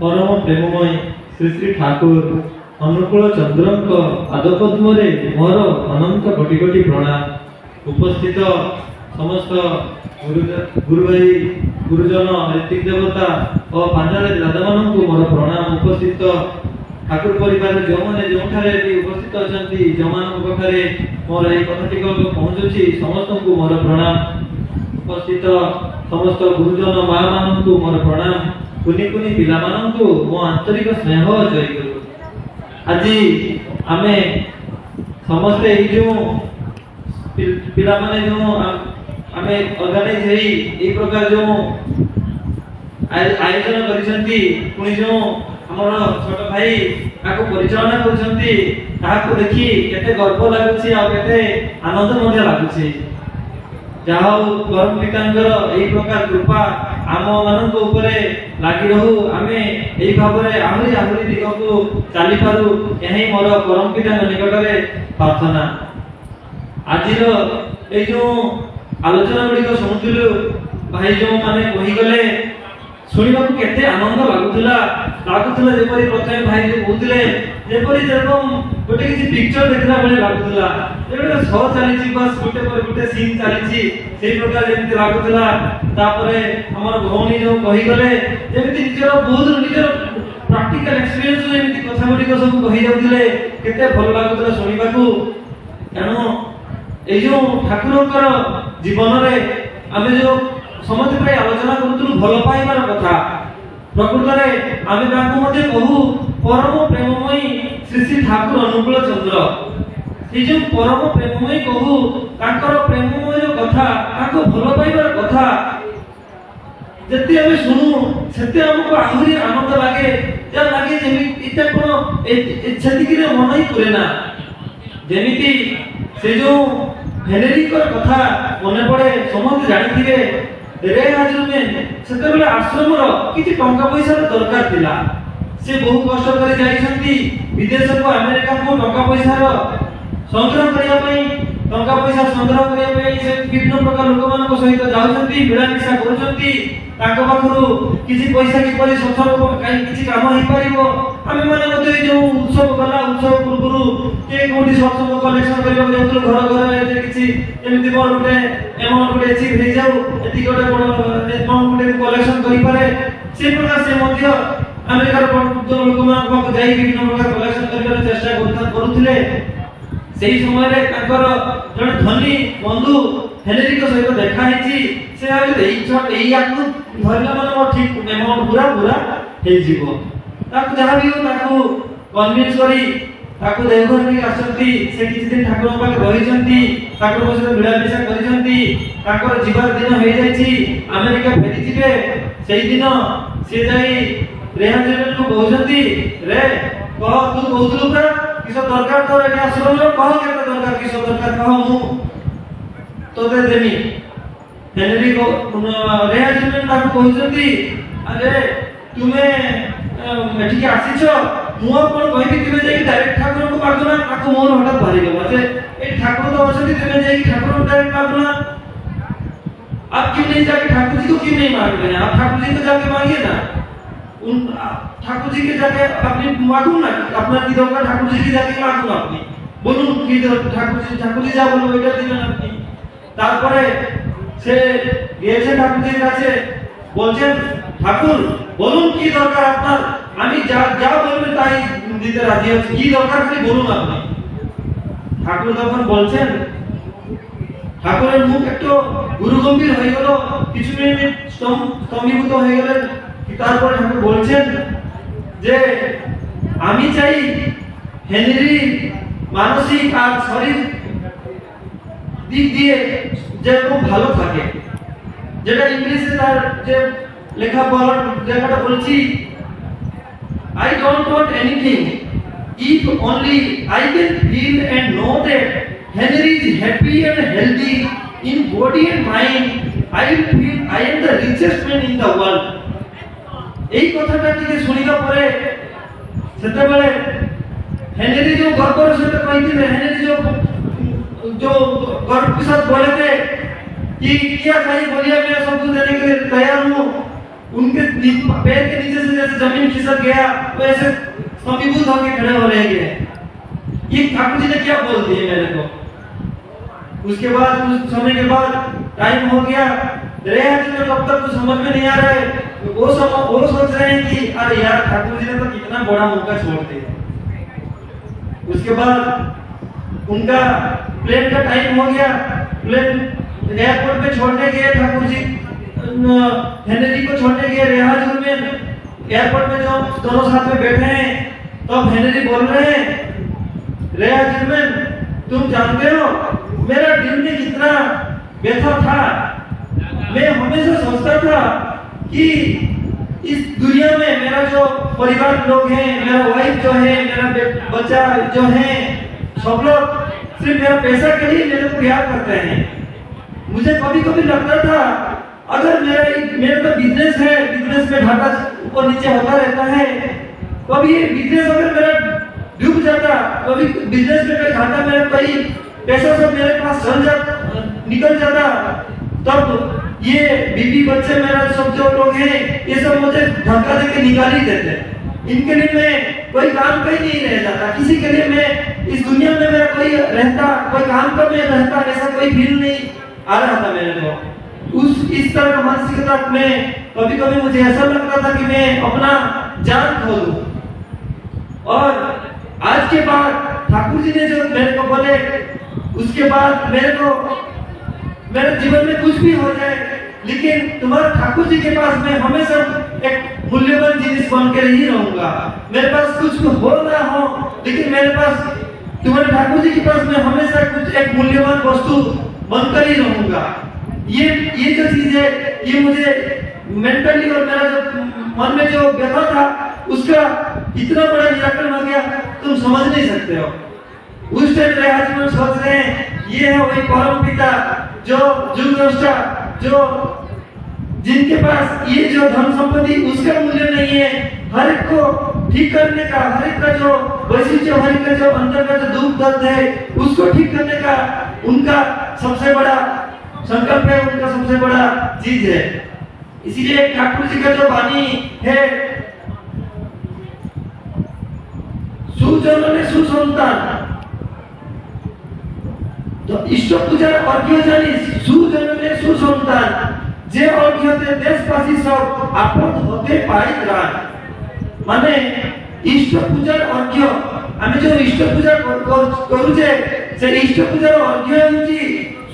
ପରମ ପ୍ରେମମୟ ଶ୍ରୀ ଶ୍ରୀ ଠାକୁର ଅନୁକୂଳ ଚନ୍ଦ୍ରଙ୍କ ପାଦପଦ୍ମରେ ମୋର ଅନନ୍ତ କୋଟି କୋଟି ପ୍ରଣାମ ଉପସ୍ଥିତ ସମସ୍ତ ଗୁରୁଭାଇ ଗୁରୁଜନ ଋତିକ ଦେବତା ଓ ପାଞ୍ଜାଳ ଦାଦାମାନଙ୍କୁ ମୋର ପ୍ରଣାମ ଉପସ୍ଥିତ ଠାକୁର ପରିବାର ଯେଉଁମାନେ ଯେଉଁଠାରେ ବି ଉପସ୍ଥିତ ଅଛନ୍ତି ଯେଉଁମାନଙ୍କ ପାଖରେ ମୋର ଏହି କଥାଟିକ ପହଞ୍ଚୁଛି ସମସ୍ତଙ୍କୁ ମୋର ପ୍ରଣାମ ଉପସ୍ଥିତ ସମସ୍ତ ଗୁରୁଜନ ମା ମାନଙ୍କୁ ମୋର ପ୍ରଣାମ କୁନି କୁନି ପିଲାମାନଙ୍କୁ ମୋ ଆନ୍ତରିକ ସ୍ନେହ ଜୟ କରୁ ଆଜି ଆମେ ସମସ୍ତେ ଏଇ ଯେଉଁ ପିଲାମାନେ ଯେଉଁ ଆମେ ଅର୍ଗାନାଇଜ ହେଇ ଏଇ ପ୍ରକାର ଯେଉଁ ଆୟୋଜନ କରିଛନ୍ତି ପୁଣି ଯେଉଁ ଆମର ଛୋଟ ଭାଇ ତାକୁ ପରିଚାଳନା କରୁଛନ୍ତି ତାହାକୁ ଦେଖି କେତେ ଗର୍ବ ଲାଗୁଛି ଆଉ କେତେ ଆନନ୍ଦ ମଧ୍ୟ ଲାଗୁଛି ଯାହା ହଉ ଗରମ ପିତାଙ୍କର ଏହି ପ୍ରକାର କୃପା ଆମ ମାନଙ୍କ ଉପରେ ଲାଗି ରହୁ ଆମେ ଏହି ଭାବରେ ଆହୁରି ଆହୁରି ଦିଗକୁ ଚାଲିପାରୁ ଏହା ହିଁ ମୋର ପରମ ପିତାଙ୍କ ନିକଟରେ ପ୍ରାର୍ଥନା ଆଜିର ଏଇ ଯେଉଁ ଆଲୋଚନା ଗୁଡ଼ିକ ଶୁଣୁଥିଲୁ ଭାଇ ଯେଉଁମାନେ କହିଗଲେ ଶୁଣିବାକୁ କେତେ ଆନନ୍ଦ ଲାଗୁଥିଲା ଲାଗୁଥିଲା ଯେପରି ପ୍ରଥମେ ଭାଇ ଯେଉଁ କହୁଥିଲେ ଯେପରି ଯେରକମ ଗୋଟେ କିଛି ପିକ୍ଚର ଦେଖିଲା ଭଳି ଲାଗୁଥିଲା ଯେପରି ସ ଚାଲିଛି ବାସ୍ ଗୋଟେ ପରେ ଗୋଟେ ସିନ୍ ଚାଲିଛି ସେଇ ପ୍ରକାର ଯେମିତି ଲାଗୁଥିଲା ତାପରେ ଆମର ଭଉଣୀ ଯେଉଁ କହିଗଲେ ଯେମିତି ନିଜର ବହୁତ ନିଜର ପ୍ରାକ୍ଟିକାଲ ଏକ୍ସପିରିଏନ୍ସ ଯେମିତି କଥା ଗୁଡ଼ିକ ସବୁ କହିଯାଉଥିଲେ କେତେ ଭଲ ଲାଗୁଥିଲା ଶୁଣିବାକୁ ତେଣୁ ଏଇ ଯେଉଁ ଠାକୁରଙ୍କର ଜୀବନରେ ଆମେ ଯେଉଁ ସମସ୍ତେ ପ୍ରାୟ ଆଲୋଚନା କରୁଥିଲୁ ଭଲ ପାଇବାର କଥା ପ୍ରକୃତରେ ଆମେ ତାଙ୍କୁ ମଧ୍ୟ କହୁ ପରମ ପ୍ରେମମୟୀ ଶ୍ରୀ ଶ୍ରୀ ଠାକୁର ଅନୁକୂଳ ଚନ୍ଦ୍ର ଏ ଯେଉଁ ପରମ ପ୍ରେମମୟୀ କହୁ ତାଙ୍କର ପ୍ରେମମୟୀର କଥା ତାଙ୍କ ଭଲ ପାଇବାର କଥା ଯେତେ ଆମେ ଶୁଣୁ ସେତେ ଆମକୁ ଆହୁରି ଆନନ୍ଦ ଲାଗେ ଯାହା ଲାଗେ ଯେମିତି ଏତେ ଆପଣ ସେତିକିରେ ମନ ହିଁ କରେ ନା ଯେମିତି ସେ ଯେଉଁ ଭେନେରିଙ୍କର କଥା ମନେ ପଡ଼େ ସମସ୍ତେ ଜାଣିଥିବେ ରେ ହାଜରୁ ମେନ୍ ସେତେବେଳେ ଆଶ୍ରମର କିଛି ଟଙ୍କା ପଇସାର ଦରକାର ଥିଲା ସେ ବହୁ କଷ୍ଟ କରି ଯାଇଛନ୍ତି ବିଦେଶକୁ ଆମେରିକାକୁ ଟଙ୍କା ପଇସାର ସଂଗ୍ରହ କରିବା ପାଇଁ ଟଙ୍କା ପଇସା ସଂଗ୍ରହ କରିବା ପାଇଁ ସେ ବିଭିନ୍ନ ପ୍ରକାର ଲୋକମାନଙ୍କ ସହିତ ଯାଉଛନ୍ତି ମିଳାମିଶା କରୁଛନ୍ତି ତାଙ୍କ ପାଖରୁ କିଛି ପଇସା କିପରି ସଫଳ କିଛି କାମ ହେଇପାରିବ ଆମେମାନେ ମଧ୍ୟ ଏଇ ଯେଉଁ ଉତ୍ସବ କଲା ଉତ୍ସବ ପୂର୍ବରୁ କିଏ କେଉଁଠି ସତ୍ସଙ୍ଗ କଲେକ୍ସନ କରିବାକୁ ଯାଉଥିଲୁ ଘର ଘର ଯେମିତି ମୋର ଗୋଟେ ଏମାଉଣ୍ଟ ଗୋଟେ ଏଚିଭ୍ ହେଇଯାଉ ଏତିକି ଗୋଟେ ବଡ଼ ଏମାଉଣ୍ଟ ଗୋଟେ କଲେକ୍ସନ କରିପାରେ ସେ ପ୍ରକାର ସେ ମଧ୍ୟ ଆମେରିକାର ବନ୍ଧୁ ଲୋକମାନଙ୍କ ପାଖକୁ ଯାଇ ବିଭିନ୍ନ ପ୍ରକାର କଲେକ୍ସନ କରିବାର ଚେଷ୍ଟା କରୁଥିଲେ ସେହି ସମୟରେ ତାଙ୍କର ଜଣେ ଧନୀ ବନ୍ଧୁ ହେଲେରିଙ୍କ ସହିତ ଦେଖା ହେଇଛି ସେ ଭାବିଲେ ଏଇ ଛଅ ଏଇ ଆକୁ ଧରିଲା ମାନେ ମୋର ଠିକ୍ ଏମାଉଣ୍ଟ ପୁରା ପୁରା ହେଇଯିବ ତାକୁ ଯାହା ବି ହଉ ତାକୁ କନଭିନ୍ସ କରି ତାକୁ ଦେହଘର ନେଇକି ଆସନ୍ତି ସେ କିଛି ଦିନ ଠାକୁରଙ୍କ ପାଖରେ ରହିଛନ୍ତି ଠାକୁରଙ୍କ ସହିତ ମିଳାମିଶା କରିଛନ୍ତି ତାଙ୍କର ଯିବାର ଦିନ ହେଇଯାଇଛି ଆମେରିକା ଫେରିଯିବେ ସେଇଦିନ ସିଏ ଯାଇ ରେହାନ କହୁଛନ୍ତି ରେ କହ ତୁ କହୁଥିଲୁ ପୁରା କିସ ଦରକାର ତୋର ଏଠି ଆସିଲୁ କହ କେତେ ଦରକାର କିସ ଦରକାର କହ ମୁଁ ତୋତେ ଦେମି ହେନରି ରେହାନ ଜେନେରାଲ ତାକୁ କହୁଛନ୍ତି ଆରେ ତୁମେ ଏଠିକି ଆସିଛ ମୁଁ କ'ଣ କହିବି ତୁମେ ଯାଇକି ଡାଇରେକ୍ଟ ଠାକୁରଙ୍କୁ ପ୍ରାର୍ଥନା ତାକୁ ମୋର ହଠାତ ବାହାରିଗଲା ଯେ ଏଇ ଠାକୁର ତ ଅଛନ୍ତି ତୁମେ ଯାଇକି ଠାକୁରଙ୍କୁ ଡାଇରେକ୍ଟ ପ୍ରାର୍ଥନା आप क्यों नहीं जाके ठाकुर जी को क्यों नहीं मांग रहे हैं आप ठाकुर जी को जाके मांगिए ना उन ठाकुर जी के जाके अपने मांगू ना अपना की दरकार ठाकुर जी के जाके मांगू ना अपनी বলুন কি ঠাকুর ঠাকুর যা বলবো ওইটা দিবেন আপনি তারপরে সে গিয়েছে ঠাকুরজির কাছে বলছেন ঠাকুর বলুন কি দরকার আপনার আমি যা যা বলবেন তাই দিতে রাজি আছি কি দরকার খালি বলুন আপনি ঠাকুর তখন বলছেন ঠাকুরের মুখ একটু গুরুগম্ভীর হয়ে গেল কিছু মিনিট স্তম্ভীভূত হয়ে গেলেন তারপরে ঠাকুর বলছেন যে আমি চাই হেনরি মানসিক আর শরীর দিক দিয়ে যে খুব ভালো থাকে যেটা ইংলিশে তার যে লেখা পড়ার লেখাটা বলছি I don't want anything. If only I can feel and know that Henry is happy and healthy in body and mind, I feel I am the richest man in the world. এই কথাটা টিকে শুনিলা পরে সেতেবেলে Henry যে গর্বর সহিত কইতিলে Henry যে जो गर्व के साथ बोले थे कि क्या सही बोलिया मैं सबको देने के लिए तैयार हूँ उनके पैर के नीचे से जैसे जमीन खिसक गया वैसे तो ऐसे समीभूत होकर खड़े हो रहे हैं ये ठाकुर जी ने क्या बोल दिया मेरे को उसके बाद कुछ समय के बाद टाइम हो गया रहे तो कब तक कुछ तो समझ में नहीं आ रहा है तो वो सब वो सोच रहे हैं कि अरे यार ठाकुर जी ने तो कितना बड़ा मौका छोड़ दिया उसके बाद उनका प्लेन का टाइम हो गया प्लेन एयरपोर्ट पे छोड़ने गए ठाकुर जी हेनरी को छोड़ने के रियाज में एयरपोर्ट में जो दोनों साथ में बैठे हैं तो हेनरी बोल रहे हैं रियाज में तुम जानते हो मेरा दिल में कितना बेथा था मैं हमेशा सोचता था कि इस दुनिया में मेरा जो परिवार लोग हैं मेरा वाइफ जो है मेरा बच्चा जो है सब लोग सिर्फ मेरा पैसा के लिए मेरे को प्यार करते हैं मुझे कभी कभी लगता था अगर मेरा मेरा तो बिजनेस है बिजनेस में घाटा ऊपर नीचे होता रहता है तो अभी ये बिजनेस अगर मेरा डूब जाता तो अभी बिजनेस में मेरा घाटा मेरा कई पैसा सब मेरे पास चल जाता निकल जाता तब ये बीबी बच्चे मेरा सब जो लोग हैं ये सब मुझे धक्का देके निकाल ही देते इनके लिए मैं कोई काम कहीं नहीं रह जाता किसी के लिए मैं इस दुनिया में मेरा कोई रहता कोई काम का मैं रहता ऐसा कोई फील नहीं आ रहा था मेरे को उस इस तरह का मानसिक मानसिकता में कभी कभी मुझे ऐसा लगता था कि मैं अपना जान खो दू और आज के बाद ठाकुर जी ने जो मेरे को बोले उसके बाद मेरे को मेरे जीवन में कुछ भी हो जाए लेकिन तुम्हारे ठाकुर जी के पास मैं हमेशा एक मूल्यवान जीनिस बन के ही रहूंगा मेरे पास कुछ हो ना हो लेकिन मेरे पास तुम्हारे ठाकुर जी के पास मैं हमेशा कुछ एक मूल्यवान वस्तु बनकर ही रहूंगा ये ये जो चीज है ये मुझे मेंटली और मेरा जो मन में जो व्यथा था उसका इतना बड़ा निराकरण हो गया तुम समझ नहीं सकते हो उस टाइम मेरे हस्बैंड सोच रहे हैं ये है वही परम पिता जो जुग द्रष्टा जो जिनके पास ये जो धन संपत्ति उसका मूल्य नहीं है हर एक को ठीक करने का हर एक का जो वैशिष्ट हर एक का जो अंदर का जो दुख दर्द है उसको ठीक करने का उनका सबसे बड़ा संकल्प है उनका सबसे बड़ा चीज है इसीलिए ठाकुर जी का जो वाणी है সুজননে সুসন্তান ঈশ্বর পূজার অর্ঘ্য জানিস সুজননে সুসন্তান যে অর্ঘ্যতে দেশবাসী সব আপদ হতে পারে মানে ঈশ্বর পূজার অর্ঘ্য আমি যে ঈশ্বর পূজা করুছে সেই ঈশ্বর পূজার অর্ঘ্য হচ্ছে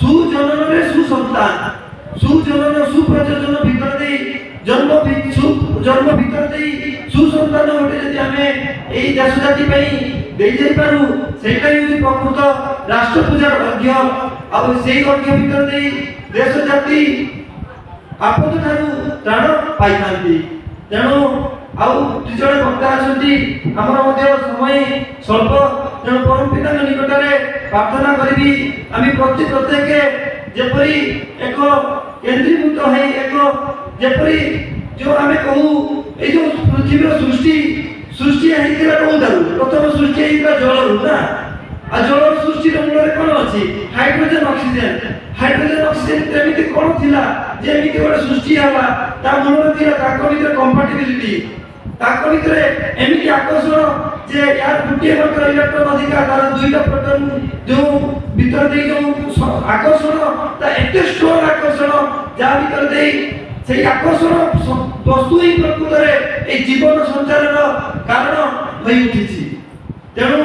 সুজননে সন্তান সুজনন সুপ্রযোজন ভিতর দেই জন্ম জন্ম ভিতর দেই সুসন্তান গোটে যদি আমি এই দেশ জাতি পাই দেই যাই পারু সেইটা হচ্ছে প্রকৃত রাষ্ট্র পূজার অর্ঘ্য ଆଉ ସେଇ ଅର୍ଘ୍ୟ ଭିତରେ ଦେଇ ଦେଶ ଜାତି ଆପଦ ଠାରୁ ତ୍ରାଣ ପାଇଥାନ୍ତି ତେଣୁ ଆଉ ଦୁଇ ଜଣେ ବକ୍ତା ଅଛନ୍ତି ଆମର ମଧ୍ୟ ସମୟ ସ୍ୱଳ୍ପ ତେଣୁ ପରମ ପିତାଙ୍କ ନିକଟରେ ପ୍ରାର୍ଥନା କରିବି ଆମେ ପ୍ରତି ପ୍ରତ୍ୟେକ ଯେପରି ଏକ କେନ୍ଦ୍ରୀଭୂତ ହୋଇ ଏକ ଯେପରି ଯେଉଁ ଆମେ କହୁ ଏଇ ଯେଉଁ ପୃଥିବୀର ସୃଷ୍ଟି ସୃଷ୍ଟି ହେଇଥିଲା କୋଉଠାରୁ ପ୍ରଥମ ସୃଷ୍ଟି ହେଇଥିଲା ଜଳରୁ ନା ଆଉ ଜଳର ସୃଷ୍ଟିର ମୂଳରେ କ'ଣ ଅଛି ହାଇଡ୍ରୋଜେନ୍ ଅକ୍ସିଜେନ୍ ହାଇଡ୍ରୋଜେନ୍ ଅକ୍ସିଜେନ୍ ଏମିତି କ'ଣ ଥିଲା ଯେ ଏମିତି ଗୋଟେ ସୃଷ୍ଟି ହେଲା ତା ମୂଳରେ ଥିଲା ତାଙ୍କ ଭିତରେ କମ୍ପାଟିବିଲିଟି ତାଙ୍କ ଭିତରେ ଏମିତି ଆକର୍ଷଣ ଯେ ଏହାର ଗୋଟିଏ ମାତ୍ର ଇଲେକ୍ଟ୍ରନ୍ ଅଧିକାର ତାର ଦୁଇଟା ପ୍ରୋଟନ୍ ଯେଉଁ ଭିତର ଦେଇ ଯେଉଁ ଆକର୍ଷଣ ତା ଏତେ ଷ୍ଟୋର ଆକର୍ଷଣ ଯାହା ଭିତରେ ଦେଇ সেই আকর্ষণ বস্তু এই প্রকৃতরে এই জীবন সঞ্চারর কারণ হয়ে উঠিছি তেমন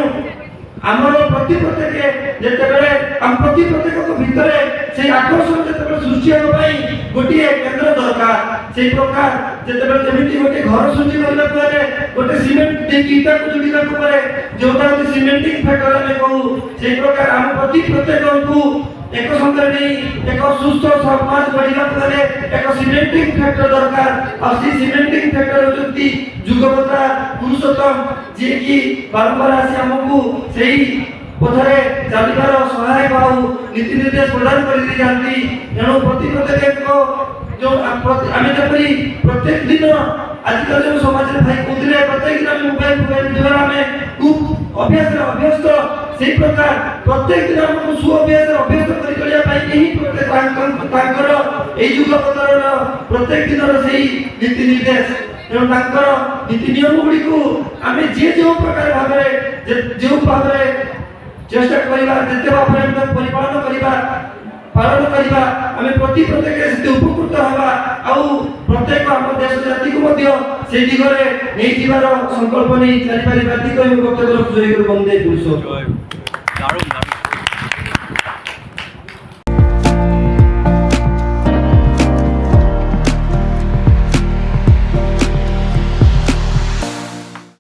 আমার প্রতি প্রত্যেকে যেতবে আম প্রতি প্রত্যেক ভিতরে সেই আকর্ষণ যেতবে সৃষ্টি হওয়া গোটিয়ে কেন্দ্র দরকার ସେଇ ପ୍ରକାର ଯେତେବେଳେ ଯେମିତି ଗୋଟେ ଘର ସୂଚୀ କରିବା ପରେ ଗୋଟେ ସିମେଣ୍ଟ ଦେଇକି ଇଟାକୁ ଯୋଡ଼ିବାକୁ ପରେ ଯୋଉଟା ହଉଛି ସିମେଣ୍ଟିଂ ଫ୍ୟାକ୍ଟର ଆମେ କହୁ ସେଇ ପ୍ରକାର ଆମ ପ୍ରତି ପ୍ରତ୍ୟେକଙ୍କୁ ଏକ ସନ୍ତାନ ନେଇ ଏକ ସୁସ୍ଥ ସମାଜ ଗଢ଼ିବା ପରେ ଏକ ସିମେଣ୍ଟିଂ ଫ୍ୟାକ୍ଟର ଦରକାର ଆଉ ସେଇ ସିମେଣ୍ଟିଂ ଫ୍ୟାକ୍ଟର ହେଉଛନ୍ତି ଯୁଗବତା ପୁରୁଷୋତ୍ତମ ଯିଏକି ବାରମ୍ବାର ଆସି ଆମକୁ ସେଇ ପଥରେ ଚାଲିବାର ସହାୟକ ଆଉ ନୀତି ନିର୍ଦ୍ଦେଶ ପ୍ରଦାନ କରିଦେଇଥାନ୍ତି ତେଣୁ ପ୍ରତି ପ୍ରତ୍ୟେକ जो आम्ही तरी प्रत्येक दिन आजकाल समाजाने भाई कुदले प्रत्येक दिन आम्ही मोबाईल मोबाईल द्वारा आम्ही खूप अभ्यास अभ्यस्त সেই প্রকার প্রত্যেক দিন আমাকে সুঅভ্যাস অভ্যস্ত করে চলিয়া পাই এই প্রত্যেক তাঙ্কর এই যুগ বদলর প্রত্যেক দিনর সেই নীতি নির্দেশ ତେଣୁ ତାଙ୍କର ନୀତି ନିୟମ ଗୁଡ଼ିକୁ ଆମେ ଯିଏ ଯେଉଁ ପ୍ରକାର ଭାବରେ ଯେଉଁ ଭାବରେ ଚେଷ୍ଟା କରିବା ଯେତେ ଭାବରେ ପରିପାଳନ କରିବା ପାଳନ করা ଆମେ ପ୍ରତି ପ୍ରତ୍ୟେକ ସେଠି ଉପକୃତ ହେବା ଆଉ ପ୍ରତ୍ୟେକ ଆମ ଦେଶ ଜାତିକୁ ମଧ୍ୟ সেই দিগরে এই জীবন সংকল্প নিয়ে চারিপারি বাতিক এবং বক্তব্য জয় করে বন্দে পুরুষ দারুণ দারুণ